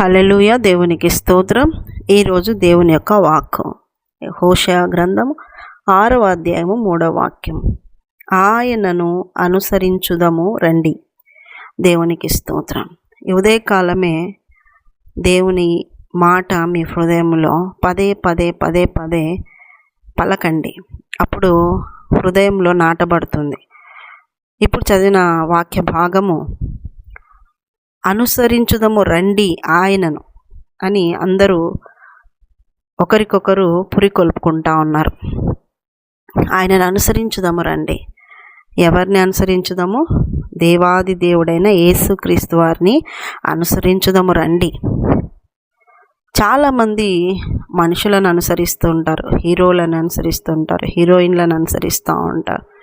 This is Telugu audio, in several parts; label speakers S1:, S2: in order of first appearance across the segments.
S1: హలలుయ దేవునికి స్తోత్రం. ఈరోజు దేవుని యొక్క వాక్కు. హోషయ గ్రంథం ఆరవ అధ్యాయము మూడవ వాక్యం. ఆయనను అనుసరించుదము రండి. దేవునికి స్తోత్రం. ఉదయకాలమే దేవుని మాట మీ హృదయంలో పదే పదే పదే పదే పలకండి. అప్పుడు హృదయంలో నాటబడుతుంది. ఇప్పుడు చదివిన వాక్య భాగము అనుసరించుదము రండి ఆయనను అని అందరూ ఒకరికొకరు పురికొల్పుకుంటా ఉన్నారు. ఆయనను అనుసరించుదాము రండి. ఎవరిని అనుసరించుదాము? దేవాది దేవుడైన యేసుక్రీస్తు వారిని అనుసరించుదాము రండి. చాలామంది మనుషులను అనుసరిస్తూ ఉంటారు హీరోలను అనుసరిస్తూ ఉంటారు హీరోయిన్లను అనుసరిస్తూ ఉంటారు.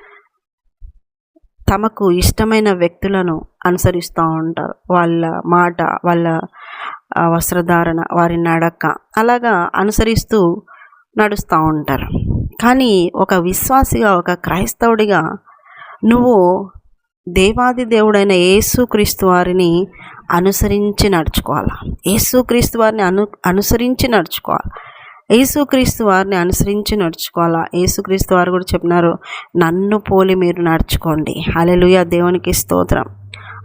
S1: తమకు ఇష్టమైన వ్యక్తులను అనుసరిస్తూ ఉంటారు. వాళ్ళ మాట వాళ్ళ వస్త్రధారణ వారి నడక అలాగా అనుసరిస్తూ నడుస్తూ ఉంటారు. కానీ ఒక విశ్వాసిగా ఒక క్రైస్తవుడిగా నువ్వు దేవాది దేవుడైన యేసుక్రీస్తు వారిని అనుసరించి నడుచుకోవాలి? యేసుక్రీస్తు వారిని అను అనుసరించి నడుచుకోవాలి? యేసుక్రీస్తు వారిని అనుసరించి నడుచుకోవాలా? యేసుక్రీస్తు వారు కూడా చెప్పినారు నన్ను పోలి మీరు నడుచుకోండి. అలెలుయ దేవునికి స్తోత్రం.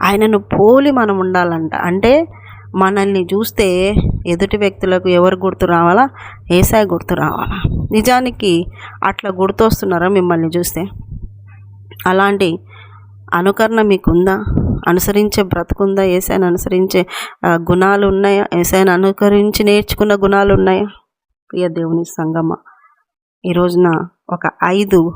S1: ఆయనను పోలి మనం ఉండాలంట. అంటే మనల్ని చూస్తే ఎదుటి వ్యక్తులకు ఎవరు గుర్తు రావాలా? ఏసాయి గుర్తు రావాలా? నిజానికి అట్లా గుర్తొస్తున్నారా మిమ్మల్ని చూస్తే? అలాంటి అనుకరణ మీకుందా? అనుసరించే బ్రతుకుందా? ఏసాయని అనుసరించే గుణాలు ఉన్నాయా ఏసాయని అనుకరించి నేర్చుకున్న గుణాలు ఉన్నాయా ప్రియ దేవుని సంగమ. ఈ రోజున ఒక ఐదు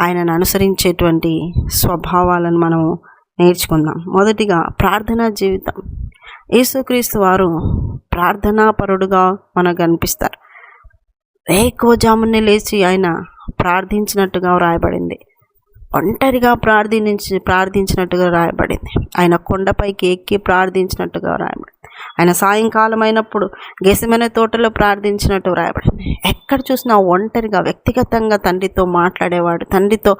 S1: ఆయనను అనుసరించేటువంటి స్వభావాలను మనము నేర్చుకుందాం. మొదటిగా ప్రార్థనా జీవితం. యేసుక్రీస్తు వారు ప్రార్థనాపరుడుగా మనకు కనిపిస్తారు జామునే లేచి ఆయన ప్రార్థించినట్టుగా వ్రాయబడింది. ఒంటరిగా ప్రార్థించి ప్రార్థించినట్టుగా రాయబడింది ఆయన కొండపైకి ఎక్కి ప్రార్థించినట్టుగా రాయబడింది ఆయన సాయంకాలం అయినప్పుడు గెసమైన తోటలో ప్రార్థించినట్టు వ్రాయబడింది. ఎక్కడ చూసినా ఒంటరిగా వ్యక్తిగతంగా తండ్రితో మాట్లాడేవాడు తండ్రితో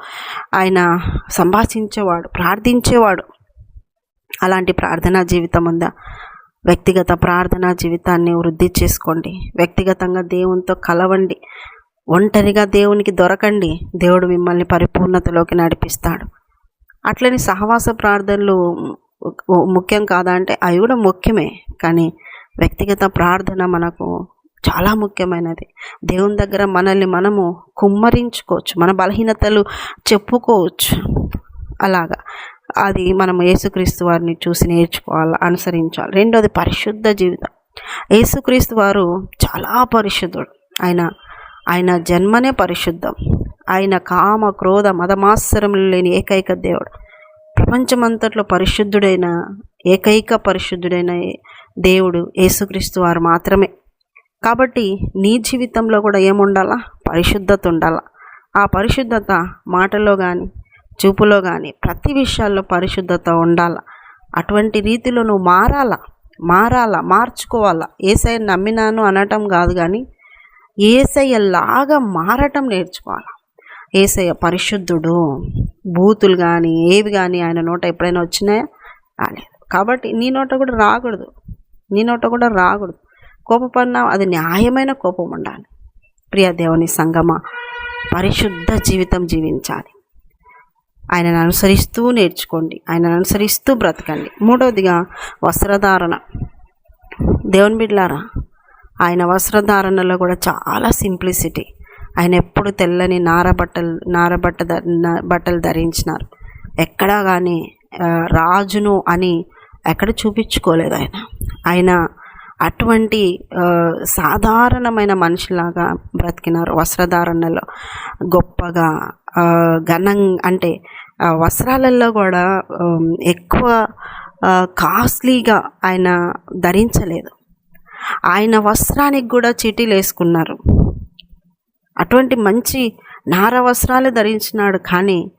S1: ఆయన సంభాషించేవాడు ప్రార్థించేవాడు. అలాంటి ప్రార్థనా జీవితం ఉందా? వ్యక్తిగత ప్రార్థనా జీవితాన్ని వృద్ధి చేసుకోండి. వ్యక్తిగతంగా దేవునితో కలవండి. ఒంటరిగా దేవునికి దొరకండి. దేవుడు మిమ్మల్ని పరిపూర్ణతలోకి నడిపిస్తాడు. అట్లని సహవాస ప్రార్థనలు ముఖ్యం కాదా అంటే అవి కూడా ముఖ్యమే. కానీ వ్యక్తిగత ప్రార్థన మనకు చాలా ముఖ్యమైనది. దేవుని దగ్గర మనల్ని మనము కుమ్మరించుకోవచ్చు మన బలహీనతలు చెప్పుకోవచ్చు. అలాగా. అది మనం యేసుక్రీస్తు వారిని చూసి నేర్చుకోవాలి అనుసరించాలి. రెండోది పరిశుద్ధ జీవితం. యేసుక్రీస్తు వారు చాలా పరిశుద్ధుడు. ఆయన ఆయన జన్మనే పరిశుద్ధం. ఆయన కామ క్రోధ మదమాత్సరం లేని ఏకైక దేవుడు. ప్రపంచమంతట్లో పరిశుద్ధుడైన ఏకైక పరిశుద్ధుడైన దేవుడు యేసుక్రీస్తు వారు మాత్రమే. కాబట్టి నీ జీవితంలో కూడా ఏముండాలా? పరిశుద్ధత ఉండాలా? ఆ పరిశుద్ధత మాటలో కానీ చూపులో కానీ ప్రతి విషయాల్లో పరిశుద్ధత ఉండాల? అటువంటి రీతిలో నువ్వు మారాలా? మారాలా? మార్చుకోవాలా? ఏసై నమ్మినాను అనటం కాదు కానీ ఏసయ్యలాగా మారటం నేర్చుకోవాలి? ఏసయ్య పరిశుద్ధుడు. బూతులు కానీ ఏవి కానీ ఆయన నోట ఎప్పుడైనా వచ్చినాయా రాలేదు. కాబట్టి నీ నోట కూడా రాకూడదు. నీ నోట కూడా రాకూడదు. కోపపడినా అది న్యాయమైన కోపం ఉండాలి. ప్రియ దేవుని సంగమ పరిశుద్ధ జీవితం జీవించాలి. ఆయనను అనుసరిస్తూ నేర్చుకోండి. ఆయనను అనుసరిస్తూ బ్రతకండి. మూడవదిగా వస్త్రధారణ. దేవుని బిడ్లారా ఆయన వస్త్రధారణలో కూడా చాలా సింప్లిసిటీ. ఆయన ఎప్పుడు తెల్లని నార బట్టలు నార బట్ట బట్టలు ధరించినారు. ఎక్కడా కానీ రాజును అని ఎక్కడ చూపించుకోలేదు ఆయన. ఆయన అటువంటి సాధారణమైన మనిషిలాగా బ్రతికినారు వస్త్రధారణలో. గొప్పగా ఘనం అంటే వస్త్రాలలో కూడా ఎక్కువ కాస్ట్లీగా ఆయన ధరించలేదు. ఆయన వస్త్రానికి కూడా చీటీలు వేసుకున్నారు అటువంటి మంచి నార వస్త్రాలు ధరించినాడు. కానీ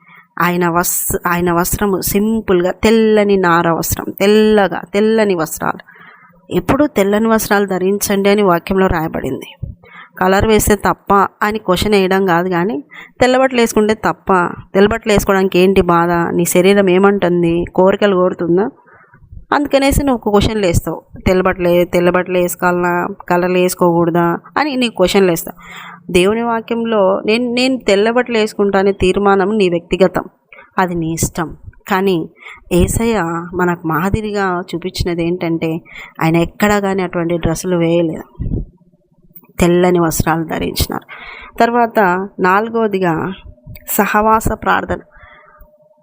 S1: ఆయన వస్ ఆయన వస్త్రము సింపుల్గా తెల్లని నార వస్త్రం తెల్లగా తెల్లని వస్త్రాలు. ఎప్పుడు తెల్లని వస్త్రాలు ధరించండి అని వాక్యంలో రాయబడింది. కలర్ వేస్తే తప్ప అని క్వశ్చన్ వేయడం కాదు కానీ తెల్లబట్టలు వేసుకుంటే తప్ప తెల్లబట్టలు వేసుకోవడానికి ఏంటి బాధ? నీ శరీరం ఏమంటుంది? కోరికలు కోరుతుందా? అందుకనేసి నువ్వు క్వశ్చన్లు వేస్తావు. తెల్లబట్టలు తెల్లబట్టలు వేసుకోవాలన్నా కలర్లు వేసుకోకూడదా అని నీకు క్వశ్చన్లు వేస్తావు దేవుని వాక్యంలో నేను నేను తెల్లబట్టలు వేసుకుంటానే తీర్మానం నీ వ్యక్తిగతం. అది నీ ఇష్టం. కానీ ఏసయ్య మనకు మాదిరిగా చూపించినది ఏంటంటే ఆయన ఎక్కడా కానీ అటువంటి డ్రెస్సులు వేయలేదు. తెల్లని వస్త్రాలు ధరించినారు. తర్వాత నాలుగవదిగా సహవాస ప్రార్థన.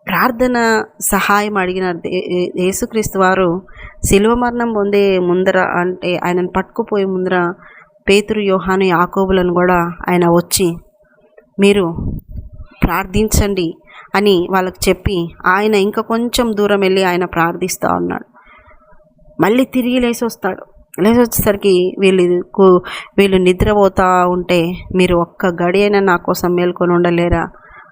S1: ప్రార్థన సహాయం అడిగిన ఏ- యేసుక్రీస్తు వారు శిలువ మరణం పొందే ముందర అంటే ఆయనను పట్టుకుపోయే ముందర పేతురు యోహాను యాకోబులను కూడా ఆయన వచ్చి మీరు ప్రార్థించండి అని వాళ్ళకి చెప్పి ఆయన ఇంకా కొంచెం దూరం వెళ్ళి ఆయన ప్రార్థిస్తూ ఉన్నాడు. మళ్ళీ తిరిగి లేచి వస్తాడు. లేచి వచ్చేసరికి వీళ్ళు వీళ్ళు నిద్రపోతూ ఉంటే మీరు ఒక్క గడి అయినా నా కోసం మేల్కొని ఉండలేరా?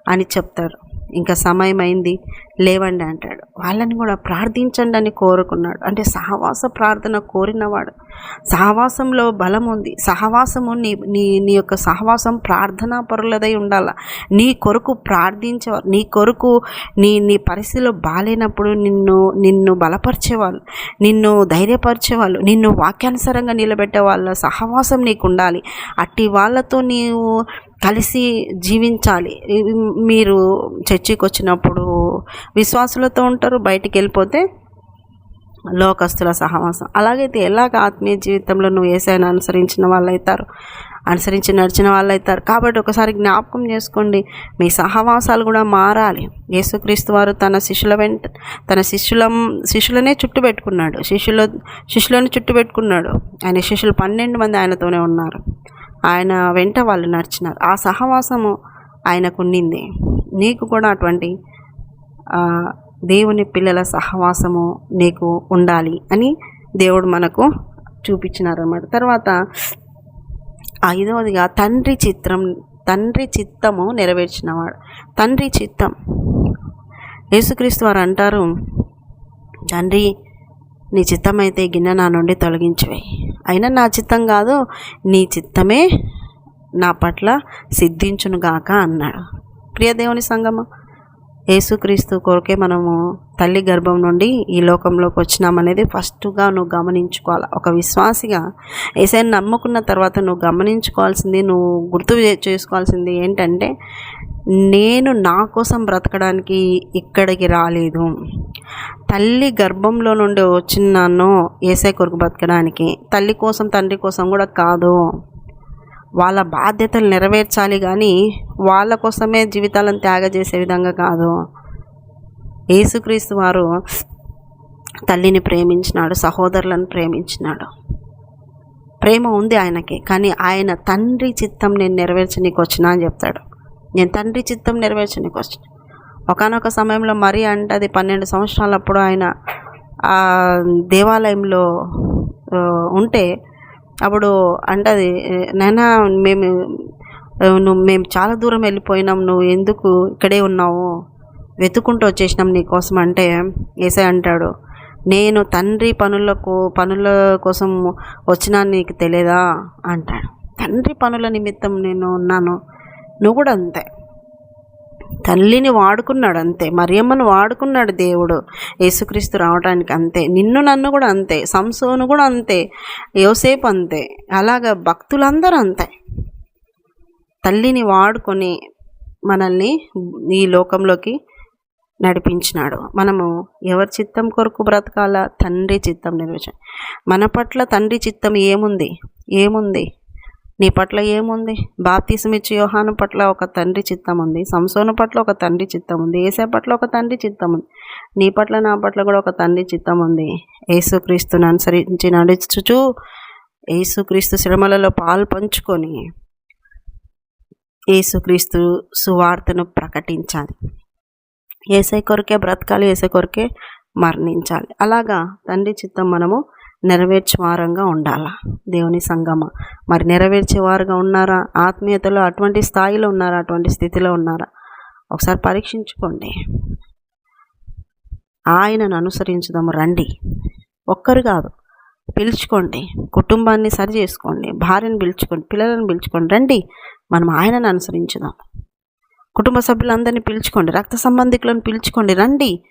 S1: అని చెప్తారు. ఇంకా సమయం అయింది లేవండి అంటాడు. వాళ్ళని కూడా ప్రార్థించండి అని కోరుకున్నాడు. అంటే సహవాస ప్రార్థన కోరినవాడు. సహవాసంలో బలం ఉంది. సహవాసము నీ నీ నీ యొక్క సహవాసం ప్రార్థనా పరులదై ఉండాల. నీ కొరకు ప్రార్థించేవారు నీ కొరకు నీ నీ పరిస్థితిలో బాగాలేనప్పుడు నిన్ను నిన్ను బలపరిచేవాళ్ళు నిన్ను ధైర్యపరిచేవాళ్ళు నిన్ను వాక్యానుసారంగా నిలబెట్టే వాళ్ళ సహవాసం నీకు ఉండాలి అట్టి వాళ్ళతో నీవు కలిసి జీవించాలి. మీరు చర్చికి వచ్చినప్పుడు విశ్వాసులతో ఉంటారు బయటికి వెళ్ళిపోతే లోకస్తుల సహవాసం. అలాగైతే ఎలాగ ఆత్మీయ జీవితంలో నువ్వు ఏసైనా అనుసరించిన వాళ్ళు అవుతారు అనుసరించి నడిచిన వాళ్ళు అవుతారు కాబట్టి ఒకసారి జ్ఞాపకం చేసుకోండి. మీ సహవాసాలు కూడా మారాలి. యేసుక్రీస్తు వారు తన శిష్యుల వెంట తన శిష్యుల శిష్యులనే చుట్టు పెట్టుకున్నాడు. శిష్యుల శిష్యులను చుట్టు పెట్టుకున్నాడు. ఆయన శిష్యులు పన్నెండు మంది ఆయనతోనే ఉన్నారు. ఆయన వెంట వాళ్ళు నడిచినారు. ఆ సహవాసము ఆయనకు ఉండింది. నీకు కూడా అటువంటి దేవుని పిల్లల సహవాసము నీకు ఉండాలి అని దేవుడు మనకు చూపించినారన్నమాట. తర్వాత ఐదవదిగా తండ్రి చిత్రం తండ్రి చిత్తము నెరవేర్చినవాడు. తండ్రి చిత్తం. యేసుక్రీస్తు వారు అంటారు తండ్రి నీ చిత్తమైతే గిన్నె నా నుండి తొలగించివే. అయినా నా చిత్తం కాదు నీ చిత్తమే నా పట్ల సిద్ధించునుగాక అన్నాడు. ప్రియదేవుని సంగమ యేసుక్రీస్తు కొరకే మనము తల్లి గర్భం నుండి ఈ లోకంలోకి వచ్చినామనేది ఫస్ట్గా నువ్వు గమనించుకోవాలి? ఒక విశ్వాసిగా ఏసైని నమ్ముకున్న తర్వాత నువ్వు గమనించుకోవాల్సింది నువ్వు గుర్తు చే- చేసుకోవాల్సింది ఏంటంటే నేను నా కోసం బ్రతకడానికి ఇక్కడికి రాలేదు. తల్లి గర్భంలో నుండి వచ్చినాను ఏసై కొరకు బ్రతకడానికి తల్లి కోసం తండ్రి కోసం కూడా కాదు. వాళ్ళ బాధ్యతలు నెరవేర్చాలి కానీ వాళ్ళ కోసమే జీవితాలను త్యాగ చేసే విధంగా కాదు. యేసుక్రీస్తు వారు తల్లిని ప్రేమించినాడు సహోదరులను ప్రేమించినాడు. ప్రేమ ఉంది ఆయనకి కానీ ఆయన తండ్రి చిత్తం నేను నెరవేర్చనీకి వచ్చినా అని చెప్తాడు. నేను తండ్రి చిత్తం నెరవేర్చనీకి వచ్చిన ఒకనొక సమయంలో మరి అంటే అది పన్నెండు సంవత్సరాలప్పుడు ఆయన ఆ దేవాలయంలో ఉంటే అప్పుడు అంటది నైనా మేము నువ్వు మేము చాలా దూరం వెళ్ళిపోయినాం. నువ్వు ఎందుకు ఇక్కడే ఉన్నావు? వెతుకుంటూ వచ్చేసినాం నీకోసం అంటే ఏసై అంటాడు. నేను తండ్రి పనులకు పనుల కోసం వచ్చినా నీకు తెలియదా అంటాడు. తండ్రి పనుల నిమిత్తం నేను ఉన్నాను. నువ్వు కూడా అంతే. తల్లిని వాడుకున్నాడు అంతే మరియమ్మను వాడుకున్నాడు దేవుడు. యేసుక్రీస్తు రావడానికి అంతే నిన్ను నన్ను కూడా అంతే సంసోను కూడా అంతే యోసేపు అంతే అలాగ భక్తులందరూ అంతే. తల్లిని వాడుకొని మనల్ని ఈ లోకంలోకి నడిపించినాడు. మనము ఎవరి చిత్తం కొరకు బ్రతకాల? తండ్రి చిత్తం నెరవేర్చ మన పట్ల తండ్రి చిత్తం ఏముంది? ఏముంది? నీ పట్ల ఏముంది? బాప్తీసమిచ్చి యోహాను పట్ల ఒక తండ్రి చిత్తం ఉంది. సంసోను పట్ల ఒక తండ్రి చిత్తం ఉంది. ఏసే పట్ల ఒక తండ్రి చిత్తం ఉంది. నీ పట్ల నా పట్ల కూడా ఒక తండ్రి చిత్తం ఉంది. యేసుక్రీస్తుని అనుసరించి నడుచుచు యేసుక్రీస్తు శ్రమలలో పాలు పంచుకొని యేసుక్రీస్తు సువార్తను ప్రకటించాలి. ఏసై కొరకే బ్రతకాలి ఏసై కొరకే మరణించాలి. అలాగా తండ్రి చిత్తం మనము నెరవేర్చేవారంగా ఉండాలా? దేవుని సంగమ. మరి నెరవేర్చేవారుగా ఉన్నారా? ఆత్మీయతలో అటువంటి స్థాయిలో ఉన్నారా? అటువంటి స్థితిలో ఉన్నారా? ఒకసారి పరీక్షించుకోండి. ఆయనను అనుసరించుదాము. రండి. ఒక్కరు కాదు. పిలుచుకోండి. కుటుంబాన్ని సరి చేసుకోండి భార్యను పిలుచుకోండి. పిల్లలను పిలుచుకోండి. రండి. మనం ఆయనను అనుసరించుదాం కుటుంబ సభ్యులందరినీ పిలుచుకోండి. రక్త సంబంధికులను పిలుచుకోండి. రండి.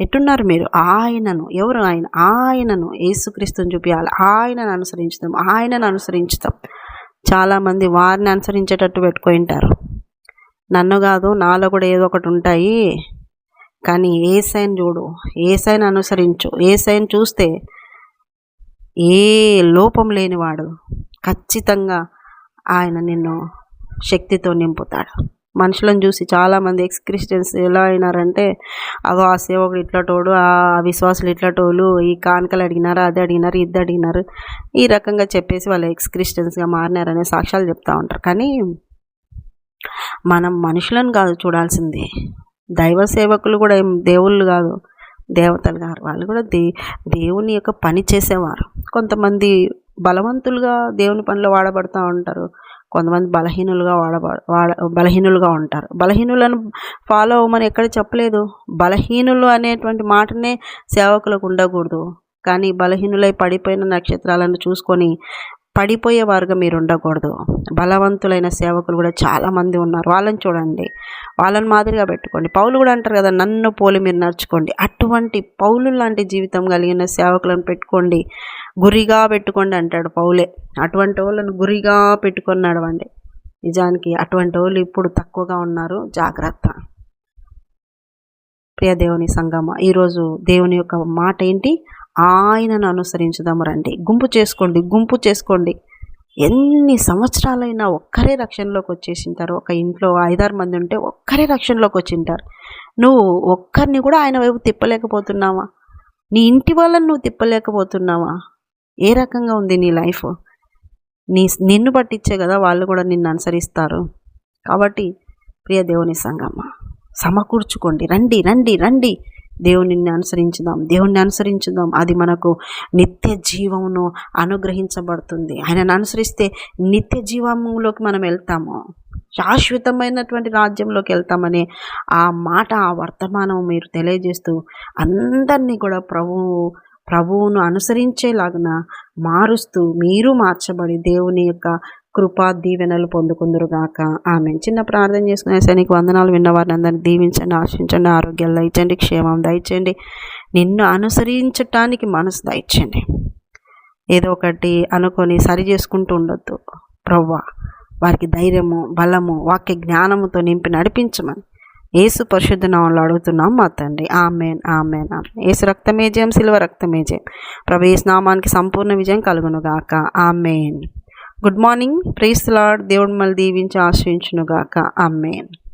S1: ఎట్టున్నారు మీరు? ఆయనను ఎవరు ఆయన? ఆయనను యేసుక్రీస్తుని చూపించాలి ఆయనను అనుసరించుతాం ఆయనను అనుసరించుతాం. చాలామంది వారిని అనుసరించేటట్టు పెట్టుకుంటారు నన్ను కాదు నాలో కూడా ఏదో ఒకటి ఉంటాయి. కానీ ఏ సైన్ చూడు. ఏ సైన్ అనుసరించు. ఏ సైన్ చూస్తే ఏ లోపం లేనివాడు ఖచ్చితంగా ఆయన నిన్ను శక్తితో నింపుతాడు. మనుషులను చూసి చాలామంది ఎక్స్ క్రిస్టియన్స్ ఎలా అయినారంటే అగో ఆ సేవకుడు ఇట్లటోడు ఆ విశ్వాసులు ఇట్లటోళ్ళు ఈ కానుకలు అడిగినారు అది అడిగినారు ఇది అడిగినారు ఈ రకంగా చెప్పేసి వాళ్ళు ఎక్స్ క్రిస్టియన్స్గా మారినారనే సాక్ష్యాలు చెప్తూ ఉంటారు. కానీ మనం మనుషులను కాదు చూడాల్సింది. దైవ సేవకులు కూడా ఏం దేవుళ్ళు కాదు దేవతలు గారు వాళ్ళు కూడా దే దేవుని యొక్క పని చేసేవారు. కొంతమంది బలవంతులుగా దేవుని పనిలో వాడబడుతూ ఉంటారు. కొంతమంది బలహీనులుగా వాడబ వాడ బలహీనులుగా ఉంటారు. బలహీనులను ఫాలో అవ్వమని ఎక్కడ చెప్పలేదు. బలహీనులు అనేటువంటి మాటనే సేవకులకు ఉండకూడదు. కానీ బలహీనులై పడిపోయిన నక్షత్రాలను చూసుకొని పడిపోయే వారుగా మీరు ఉండకూడదు. బలవంతులైన సేవకులు కూడా చాలామంది ఉన్నారు. వాళ్ళని చూడండి. వాళ్ళని మాదిరిగా పెట్టుకోండి. పౌలు కూడా అంటారు కదా నన్ను పోలి మీరు నడుచుకోండి. అటువంటి పౌలు లాంటి జీవితం కలిగిన సేవకులను పెట్టుకోండి. గురిగా పెట్టుకోండి అంటాడు పౌలే. అటువంటి వాళ్ళను గురిగా పెట్టుకొని నడవండి. నిజానికి అటువంటి వాళ్ళు ఇప్పుడు తక్కువగా ఉన్నారు. జాగ్రత్త. ప్రియ దేవుని సంగమ ఈరోజు దేవుని యొక్క మాట ఏంటి? ఆయనను అనుసరించుదాము రండి. గుంపు చేసుకోండి గుంపు చేసుకోండి. ఎన్ని సంవత్సరాలైనా ఒక్కరే రక్షణలోకి వచ్చేసింటారు. ఒక ఇంట్లో ఐదారు మంది ఉంటే ఒక్కరే రక్షణలోకి వచ్చింటారు. నువ్వు ఒక్కరిని కూడా ఆయన వైపు తిప్పలేకపోతున్నావా? నీ ఇంటి వాళ్ళని నువ్వు తిప్పలేకపోతున్నావా? ఏ రకంగా ఉంది నీ లైఫ్? నీ నిన్ను పట్టించే కదా వాళ్ళు కూడా నిన్ను అనుసరిస్తారు. కాబట్టి ప్రియ దేవుని సంగమ్మ సమకూర్చుకోండి. రండి రండి రండి. దేవునిని అనుసరించుదాం. దేవుణ్ణి అనుసరించుదాం. అది మనకు నిత్య జీవమును అనుగ్రహించబడుతుంది. ఆయనను అనుసరిస్తే నిత్య జీవంలోకి మనం వెళ్తాము. శాశ్వతమైనటువంటి రాజ్యంలోకి వెళ్తామనే ఆ మాట ఆ వర్తమానం మీరు తెలియజేస్తూ అందరినీ కూడా ప్రభువు ప్రభువును అనుసరించేలాగున మారుస్తూ మీరు మార్చబడి దేవుని యొక్క కృపా దీవెనలు పొందుకుందరుగాక. ఆమె చిన్న ప్రార్థన చేసుకునే సైనికి వందనాలు విన్నవారిని అందరినీ దీవించండి ఆశించండి ఆరోగ్యాలు దయచండి క్షేమం దయచండి నిన్ను అనుసరించటానికి మనసు దయచండి ఏదో ఒకటి అనుకొని సరి చేసుకుంటూ ఉండొద్దు. ప్రవ్వా వారికి ధైర్యము బలము వాక్య జ్ఞానముతో నింపి నడిపించమని ఏసు పరిశుద్ధ నామంలో అడుగుతున్నాం మా తండ్రి. Amen amen amen. ఏసు రక్తమే జయం సిల్వ రక్తమే జయం. ప్రభు నామానికి సంపూర్ణ విజయం కలుగునుగాక. Amen. Good morning. Praise Lord దేవుడు మళ్ళీ దీవించి ఆశ్రయించునుగాక. ఆమెన్.